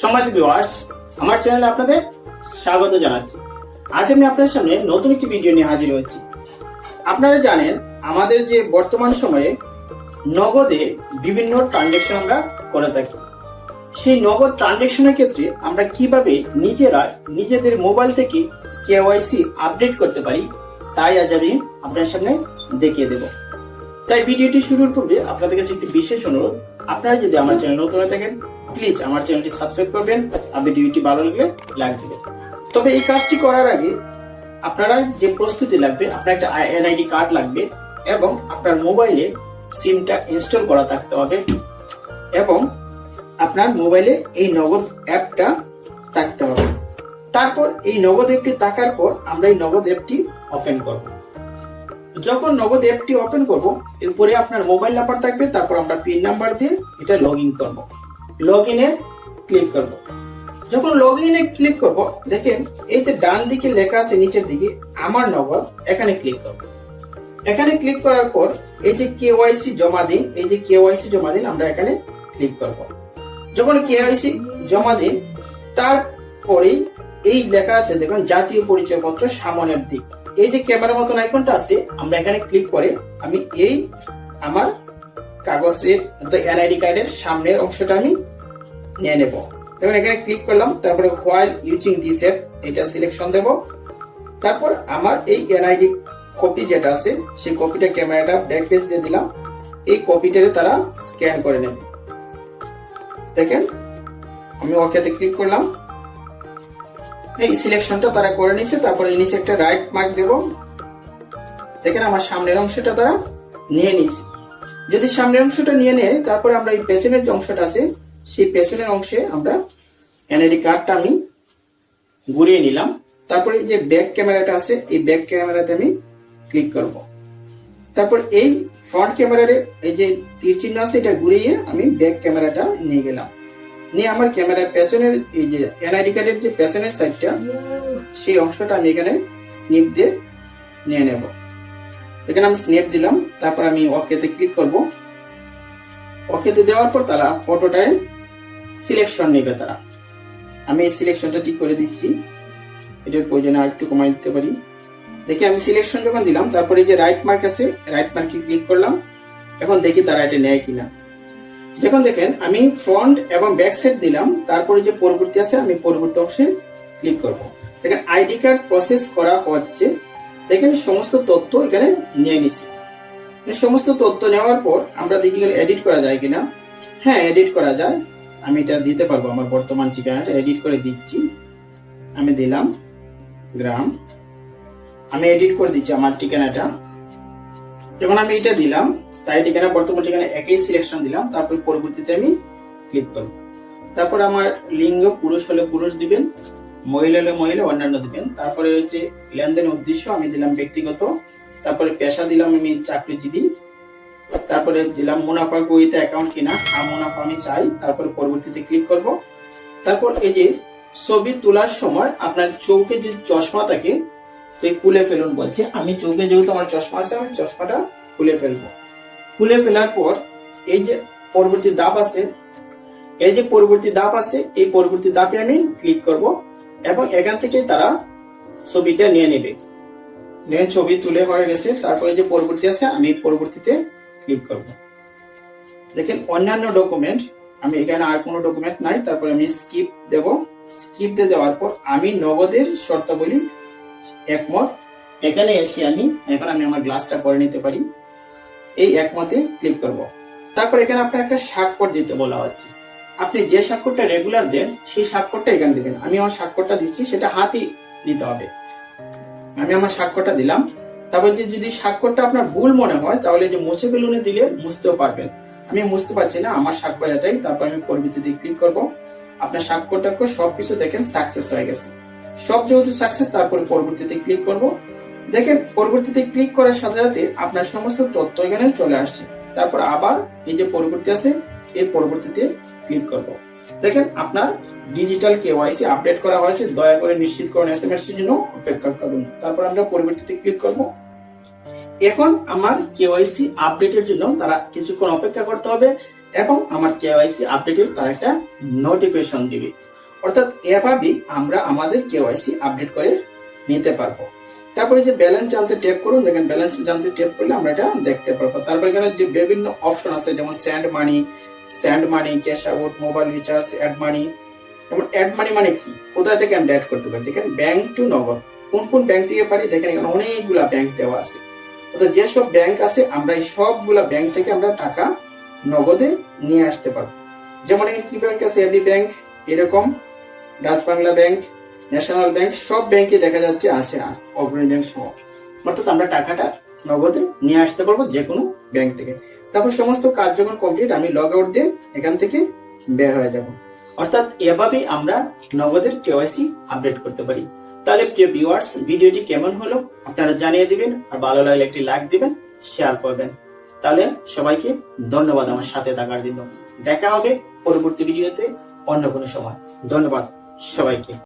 সম্মানিত ভিউয়ার্স, আমার চ্যানেলে আপনাদের স্বাগত জানাচ্ছি। আজ আমি আপনাদের সামনে নতুন একটি ভিডিও নিয়ে হাজির হয়েছি। আপনারা জানেন, আমাদের যে বর্তমান সময়ে নগদে বিভিন্ন ট্রানজেকশন আমরা করে থাকি। সেই নগদ ট্রানজেকশনের ক্ষেত্রে আমরা কীভাবে নিজেরা নিজেদের মোবাইল থেকে কেওয়াইসি আপডেট করতে পারি, তাই আজ আমি আপনার সামনে দেখিয়ে দেব। তাই ভিডিওটি শুরুর পূর্বে আপনাদের কাছে একটি বিশেষ অনুরোধ আপনারা যদি আমার চ্যানেল নতুন হয়ে থাকেন প্লিজ আমার চ্যানেলটি সাবস্ক্রাইব করবেন আর ভিডিওটি ভালো লাগলে লাইক দিবেন। তবে এই কাজটি করার আগে আপনারা যে প্রস্তুতি লাগবে, আপনার একটা এনআইডি কার্ড লাগবে এবং আপনার মোবাইলে সিমটা ইনস্টল করা থাকতে হবে এবং আপনার মোবাইলে এই নগদ অ্যাপটা থাকতে হবে। তারপর এই নগদ অ্যাপটি থাকার পর আমরা এই নগদ অ্যাপটি ওপেন করব। যখন নগদ অ্যাপটি ওপেন করব, এরপরে আপনার মোবাইল নাম্বার থাকবে, তারপর আমরা পিন নাম্বার দিয়ে এটা লগ ইন করব। লগ ইনে ক্লিক করব। যখন লগ ইনে ক্লিক করব, দেখেন, এই যে ডান দিকে লেখা আছে নিচের দিকে, আমার নগদ, এখানে ক্লিক করব। এখানে ক্লিক করার পর, এই যে কেওয়াইসি জমা দিন, এই যে কেওয়াইসি জমা দিন, আমরা এখানে ক্লিক করব। যখন কেওয়াইসি জমা দিন, তারপরেই এই লেখা আছে, দেখুন, জাতীয় পরিচয়পত্র সামনের দিক। এই যে ক্যামেরার মতন আইকনটা আছে, আমরা এখানে ক্লিক করে আমি এই আমার কাগজের এনআইডি কার্ডের সামনের অংশটা আমি নিয়ে নেব। দেখুন এখানে ক্লিক করলাম, তারপরে হোয়াইল ইউজিং দিস অ্যাপ এটা সিলেকশন দেব। তারপর আমার এই এনআইডি কপি যেটা আছে, সেই কপিটা ক্যামেরাটা ব্যাক পেজ দিয়ে দিলাম। এই কপিটারে তারা স্ক্যান করে নেবে। দেখেন, আমি ওকেতে ক্লিক করলাম। এই সিলেকশনটা তারা করে নিছে তারপরে নিচে একটা রাইট মার্ক দেব। দেখেন আমার সামনের অংশটা তারা নিয়ে নিছে যদি সামনের অংশটা নিয়ে নেয়, তারপরে আমরা এই পেছনের যে অংশটা আছে, সেই পেছনের অংশে আমরা এনআইডি কার্ডটা আমি ঘুরিয়ে নিলাম। তারপরে যে ব্যাক ক্যামেরাটা আছে, এই ব্যাক ক্যামেরাতে আমি ক্লিক করব। তারপর এই ফ্রন্ট ক্যামেরার এই যে তীর চিহ্ন আছে, এটা ঘুরিয়ে আমি ব্যাক ক্যামেরাটা নিয়ে গেলাম। নিয়ে আমার ক্যামেরার পেছনের এই যে এনআইডি কার্ডের যে পেছনের সাইডটা সেই অংশটা আমি এখানে স্নিপ দিয়ে নিয়ে নেব। এখানে আমি স্নেপ দিলাম, তারপর আমি ওকেতে ক্লিক করব। ওকেতে দেওয়ার পর তারা ফটোটায় সিলেকশন নেবে তারা। আমি এই সিলেকশনটা ঠিক করে দিচ্ছি। এটার প্রয়োজনে আর একটু কমাই দিতে পারি। দেখি আমি সিলেকশন যখন দিলাম, তারপরে এই যে রাইট মার্ক আছে রাইট মার্কে ক্লিক করলাম। এখন দেখি তারা এটা নেয় কিনা। যখন দেখেন, আমি ফ্রন্ট এবং ব্যাক সাইড দিলাম, তারপরে যে পরবর্তী আছে, আমি পরবর্তী অংশে ক্লিক করব। দেখেন আইডি কার্ড প্রসেস করা হচ্ছে। দেখেন, সমস্ত তথ্য এখানে নিয়ে নিছি। সমস্ত তথ্য নেওয়ার পর আমরা দেখি এডিট করা যায় কিনা। হ্যাঁ এডিট করা যায়। আমি এটা দিতে পারব আমার বর্তমান ঠিকানাটা এডিট করে দিচ্ছি। আমি দিলাম গ্রাম আমি এডিট করে দিচ্ছি আমার ঠিকানাটা। যখন আমি এটা দিলাম স্থায়ী ঠিকানা বর্তমান ঠিকানা একই সিলেকশন দিলাম, তারপর পরবর্তীতে আমি ক্লিক করব তারপর আমার লিঙ্গ পুরুষ হলে পুরুষ দিবেন, মহিলা হলে মহিলা, অন্যান্য দিবেন। তারপরে হচ্ছে লেনদেন উদ্দেশ্য, আমি দিলাম ব্যক্তিগত। তারপরে পেশা দিলাম আমি চাকরিজীবী। তারপরে দিলাম মুনাফা গইতে অ্যাকাউন্ট কিনা হ্যাঁ মুনাফা আমি চাই। তারপরে পরবর্তীতে ক্লিক করব। তারপর এই যে ছবি তোলার সময় আপনার চৌকে যে চশমা থাকে সে খুলে ফেলুন বলছে, আমি চৌকে যেহেতু আমার চশমা আছে, আমি চশমাটা খুলে ফেলব। খুলে ফেলার পর এই যে পরবর্তী দাপ আছে, এই যে পরবর্তী দাপ আছে, এই পরবর্তী দাপে আমি ক্লিক করব এবং এখান থেকে তারা ছবিটা নিয়ে নেবে। দেখেন ছবি তুলে হয়ে গেছে, তারপরে যে পরবর্তী আছে, আমি পরবর্তীতে ক্লিক করব। দেখেন অন্যান্য ডকুমেন্ট আমি এখানে আর কোনো ডকুমেন্ট নাই, তারপরে আমি স্কিপ দেব। স্কিপ দিয়ে দেওয়ার পর আমি নগদের শর্তাবলী একমত। এখানে এসে আমি, এখন আমি আমার গ্লাসটা পরে নিতে পারি। এই একমতে ক্লিক করব। তারপর এখানে আপনার একটা স্বাক্ষর দিতে বলা হচ্ছে। আপনি যে স্বাক্ষরটা রেগুলার দেন, সেই স্বাক্ষরটা এখানে দিবেন। আমি আমার স্বাক্ষরটা দিচ্ছি, সেটা হাতই দিতে হবে। আমি আমার স্বাক্ষরটা দিলাম। তারপর যে যদি স্বাক্ষরটা আপনার ভুল মনে হয়, তাহলে যে মুছে বেলুনে দিলে মুছতেও পারবেন। আমি মুছতে পারছি না, আমার স্বাক্ষর এটাই। তারপর আমি পরবর্তীতে ক্লিক করব। আপনার স্বাক্ষরটা সবকিছু দেখেন সাকসেস হয়ে গেছে। সব যেহেতু সাকসেস তারপরে পরবর্তীতে ক্লিক করব। দেখেন, পরবর্তীতে ক্লিক করার সাথে সাথে আপনার সমস্ত তথ্য এখানে চলে আসছে। তারপর আবার এই যে পরবর্তী আছে, এর পরবর্তীতে ক্লিক করব। দেখেন, আপনার ডিজিটাল কেওয়াইসি আপডেট করা হয়েছে, দয়া করে নিশ্চিত করুন এস এম এস এর জন্য অপেক্ষা করুন। তারপর আমরা পরবর্তীতে ক্লিক করব। এখন আমার কেওয়াইসি আপডেটের জন্য তারা কিছুক্ষণ অপেক্ষা করতে হবে এবং আমার কেওয়াইসি আপডেটের তার একটা নোটিফিকেশন দিবে। অর্থাৎ এভাবেই আমরা আমাদের কেওয়াইসি আপডেট করে নিতে পারব। তারপরে যে ব্যালেন্স জানতে ট্যাপ করুন, দেখেন ব্যালেন্স জানতে ট্যাপ করলে আমরা এটা দেখতে পারব। তারপরে এখানে যে বিভিন্ন অপশন আছে, যেমন send money send money cash out mobile recharge add money যেমন অ্যাড মানি মানে কি? কোথা থেকে আমরা অ্যাড করতে পারি? দেখেন ব্যাংক টু নগদ। কোন কোন ব্যাংক থেকে পারি? দেখেন এখানে অনেকগুলা ব্যাংক দেওয়া আছে। অর্থাৎ যেসব ব্যাংক আছে, আমরা এই সবগুলা ব্যাংক থেকে আমরা টাকা নগদে নিয়ে আসতে পারব। যেমন এখানে কি ব্যাংক আছে? এবি ব্যাংক এরকম। Dutch Bangla bank, national bank, সব ব্যাংকে দেখা যাচ্ছে আছে অগ্রণী ব্যাংক সহ। অর্থাৎ আমরা টাকাটা নগদে নিয়ে আসতে পারব যে কোনো ব্যাংক থেকে। তারপর সমস্ত কাজ যখন কমপ্লিট আমি লগ আউট দিয়ে এখান থেকে বের হয়ে যাব। অর্থাৎ এভাবেই আমরা নগদের কেওয়াইসি আপডেট করতে পারি। তাহলে প্রিয় ভিউয়ার্স ভিডিওটি কেমন হলো আপনারা জানিয়ে দিবেন, আর ভালো লাগলে একটি লাইক দিবেন শেয়ার করবেন। তাহলে সবাইকে ধন্যবাদ আমার সাথে থাকার জন্য। দেখা হবে পরবর্তী ভিডিওতে অন্য কোনো সময়। ধন্যবাদ। সবাইকে।